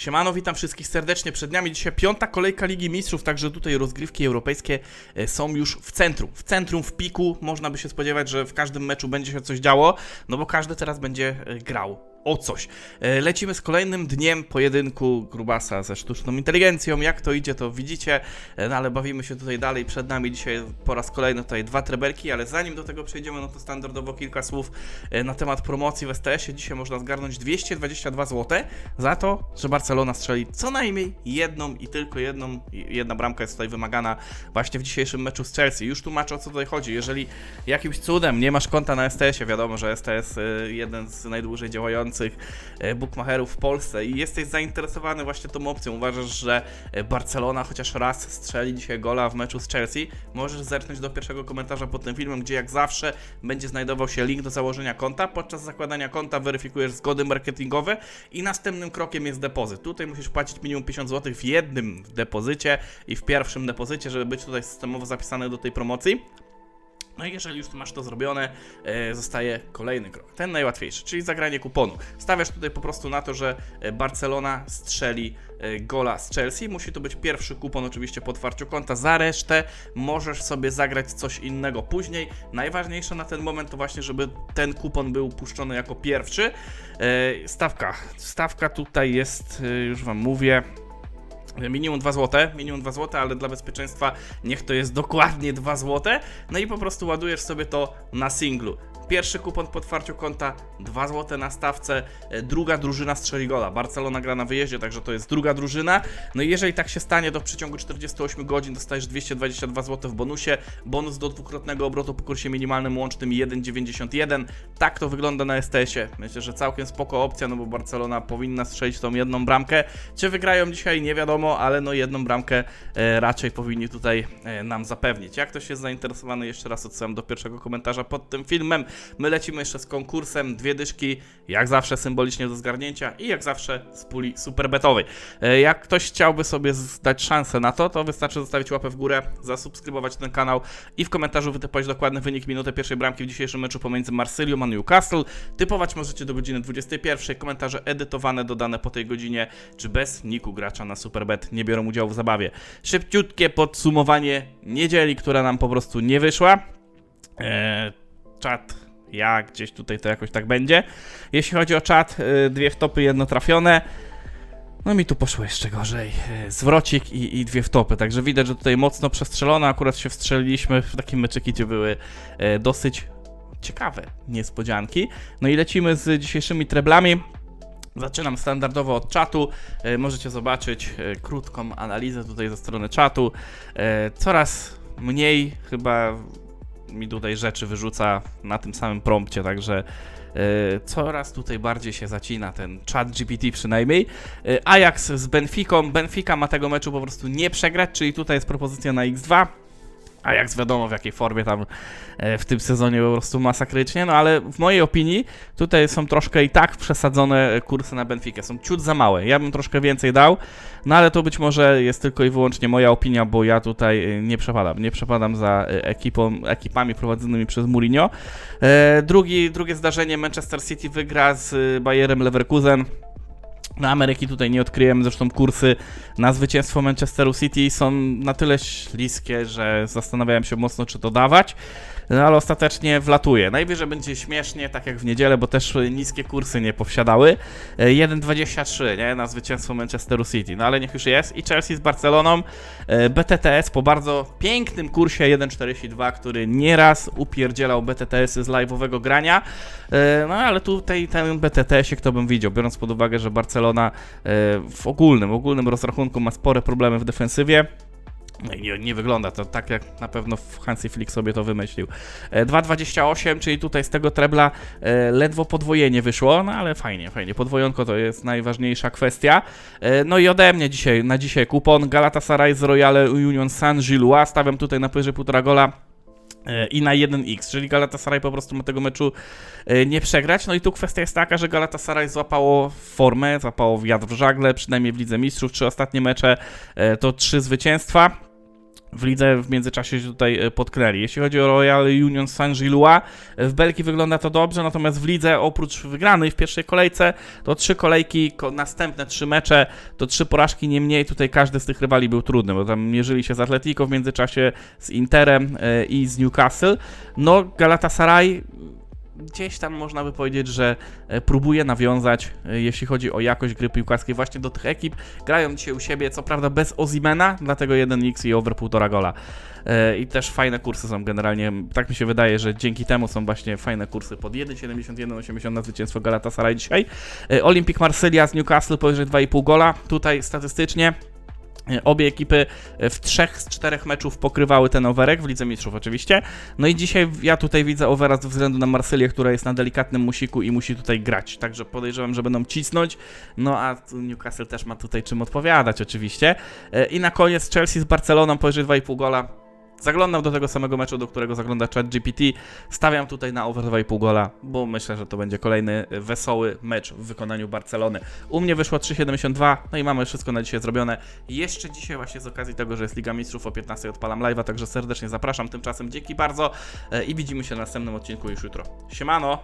Siemano, witam wszystkich serdecznie. Przed nami dzisiaj piąta kolejka Ligi Mistrzów, także tutaj rozgrywki europejskie e, są już w centrum. W centrum, w piku. Można by się spodziewać, że w każdym meczu będzie się coś działo, no bo każdy teraz będzie e, grał o coś. E, Lecimy z kolejnym dniem pojedynku Grubasa ze sztuczną inteligencją. Jak to idzie, to widzicie, E, no ale bawimy się tutaj dalej. Przed nami dzisiaj po raz kolejny tutaj dwa trebelki, ale zanim do tego przejdziemy, no to standardowo kilka słów e, na temat promocji w STS-ie. Dzisiaj można zgarnąć 222 zł za to, że Barcelona strzeli co najmniej jedną i tylko jedną. Jedna bramka jest tutaj wymagana właśnie w dzisiejszym meczu z Chelsea. Już tłumaczę o co tutaj chodzi. Jeżeli jakimś cudem nie masz konta na STS-ie, wiadomo, że STS jeden z najdłużej działających y, bookmacherów w Polsce i jesteś zainteresowany właśnie tą opcją, uważasz, że y, Barcelona chociaż raz strzeli dzisiaj gola w meczu z Chelsea, możesz zerknąć do pierwszego komentarza pod tym filmem, gdzie jak zawsze będzie znajdował się link do założenia konta. Podczas zakładania konta weryfikujesz zgody marketingowe i następnym krokiem jest depozyt. Tutaj musisz płacić minimum 1000 zł w jednym depozycie i w pierwszym depozycie, żeby być tutaj systemowo zapisany do tej promocji. No i jeżeli już masz to zrobione, e, zostaje kolejny krok, ten najłatwiejszy, czyli zagranie kuponu. Stawiasz tutaj po prostu na to, że e, Barcelona strzeli e, gola z Chelsea. Musi to być pierwszy kupon oczywiście po otwarciu konta. Za resztę możesz sobie zagrać coś innego później. Najważniejsze na ten moment to właśnie, żeby ten kupon był puszczony jako pierwszy. Stawka. Stawka tutaj jest, już Wam mówię, Minimum 2 zł, minimum 2 zł, ale dla bezpieczeństwa niech to jest dokładnie 2 zł. No i po prostu ładujesz sobie to na singlu. Pierwszy kupon po otwarciu konta 2 zł na stawce, e, druga drużyna strzeli gola. Barcelona gra na wyjeździe, także to jest druga drużyna. No i jeżeli tak się stanie, to w przeciągu 48 godzin dostajesz 222 zł w bonusie. Bonus do dwukrotnego obrotu po kursie minimalnym łącznym 1,91. Tak to wygląda na STS-ie. Myślę, że całkiem spoko opcja, no bo Barcelona powinna strzelić tą jedną bramkę. Czy wygrają dzisiaj, nie wiadomo, ale no jedną bramkę e, raczej powinni tutaj e, nam zapewnić. Jak ktoś jest zainteresowany, jeszcze raz odsyłam do pierwszego komentarza pod tym filmem. My lecimy jeszcze z konkursem, dwie dyszki, jak zawsze symbolicznie do zgarnięcia i jak zawsze z puli superbetowej. E, Jak ktoś chciałby sobie z- dać szansę na to, to wystarczy zostawić łapę w górę, zasubskrybować ten kanał i w komentarzu wytypować dokładny wynik minuty pierwszej bramki w dzisiejszym meczu pomiędzy Marsylią a Newcastle. Typować możecie do godziny 21. Komentarze edytowane, dodane po tej godzinie, czy bez niku gracza na Superbet nie biorą udziału w zabawie. Szybciutkie podsumowanie niedzieli, która nam po prostu nie wyszła. Eee, czat, ja gdzieś tutaj to jakoś tak będzie. Jeśli chodzi o czat, y, dwie wtopy, jedno trafione. No mi tu poszło jeszcze gorzej. Y, Zwrocik i, i dwie wtopy, także widać, że tutaj mocno przestrzelone. Akurat się wstrzeliliśmy w takim meczyki, gdzie były e, dosyć ciekawe niespodzianki. No i lecimy z dzisiejszymi treblami. Zaczynam standardowo od czatu. Możecie zobaczyć krótką analizę tutaj ze strony czatu. Coraz mniej chyba mi tutaj rzeczy wyrzuca na tym samym prompcie, także e, coraz tutaj bardziej się zacina ten chat GPT przynajmniej. E, Ajax z Benficą. Benfica ma tego meczu po prostu nie przegrać, czyli tutaj jest propozycja na X2. Ajax wiadomo w jakiej formie tam e, w tym sezonie po prostu masakrycznie, no ale w mojej opinii tutaj są troszkę i tak przesadzone kursy na Benfica, są ciut za małe. Ja bym troszkę więcej dał, no ale to być może jest tylko i wyłącznie moja opinia, bo ja tutaj e, nie przepadam, nie przepadam za e, ekipą, ekipami prowadzonymi przez Mourinho. Drugi, drugie zdarzenie Manchester City wygra z Bayerem Leverkusen. Na Ameryki tutaj nie odkryjemy, zresztą kursy na zwycięstwo Manchesteru City są na tyle śliskie, że zastanawiałem się mocno, czy to dawać, no ale ostatecznie wlatuje. Najwyżej będzie śmiesznie, tak jak w niedzielę, bo też niskie kursy nie posiadały. E, 1,23 nie, na zwycięstwo Manchesteru City, no ale niech już jest. I Chelsea z Barceloną, e, BTTS po bardzo pięknym kursie 1,42, który nieraz upierdzielał BTTS-y z live'owego grania. E, No ale tutaj ten BTTS-ie kto bym widział, biorąc pod uwagę, że Barcelona e, w ogólnym, ogólnym rozrachunku ma spore problemy w defensywie. No nie, nie wygląda to tak, jak na pewno Hansi Flick sobie to wymyślił. E, 2,28, czyli tutaj z tego trebla e, ledwo podwojenie wyszło, no ale fajnie, fajnie. Podwojonko to jest najważniejsza kwestia. E, No i ode mnie dzisiaj, na dzisiaj kupon Galatasaray z Royale Union Saint-Gillois. Stawiam tutaj na powyżej 1,5 gola e, i na 1x, czyli Galatasaray po prostu ma tego meczu e, nie przegrać. No i tu kwestia jest taka, że Galatasaray złapało formę, złapało wiatr w żagle, przynajmniej w Lidze Mistrzów, trzy ostatnie mecze e, to trzy zwycięstwa. W lidze w międzyczasie się tutaj e, potknęli. Jeśli chodzi o Royal Union Saint-Gillois, w Belgii wygląda to dobrze, natomiast w lidze oprócz wygranej w pierwszej kolejce, to trzy kolejki, ko- następne trzy mecze, to trzy porażki nie mniej. Tutaj każdy z tych rywali był trudny, bo tam mierzyli się z Atletico w międzyczasie, z Interem e, i z Newcastle. No, Galatasaray gdzieś tam można by powiedzieć, że e, próbuje nawiązać, e, jeśli chodzi o jakość gry piłkarskiej właśnie do tych ekip. Grają dzisiaj u siebie, co prawda bez Ozimena, dlatego 1x i over 1,5 gola. E, I też fajne kursy są generalnie, tak mi się wydaje, że dzięki temu są właśnie fajne kursy pod 1,71-80 na zwycięstwo Galatasaray dzisiaj. Olympic Marsylia z Newcastle powyżej 2,5 gola. Tutaj statystycznie Obie ekipy w trzech z czterech meczów pokrywały ten overek, w Lidze Mistrzów oczywiście. No i dzisiaj ja tutaj widzę overa ze względu na Marsylię, która jest na delikatnym musiku i musi tutaj grać. Także podejrzewam, że będą cisnąć. No a Newcastle też ma tutaj czym odpowiadać oczywiście. E, I na koniec Chelsea z Barceloną powyżej 2,5 gola. Zaglądam do tego samego meczu, do którego zagląda ChatGPT. Stawiam tutaj na over 2,5 gola, bo myślę, że to będzie kolejny wesoły mecz w wykonaniu Barcelony. U mnie wyszło 3,72, no i mamy wszystko na dzisiaj zrobione. Jeszcze dzisiaj właśnie z okazji tego, że jest Liga Mistrzów o 15 odpalam live'a, także serdecznie zapraszam. Tymczasem dzięki bardzo e, i widzimy się na następnym odcinku już jutro. Siemano!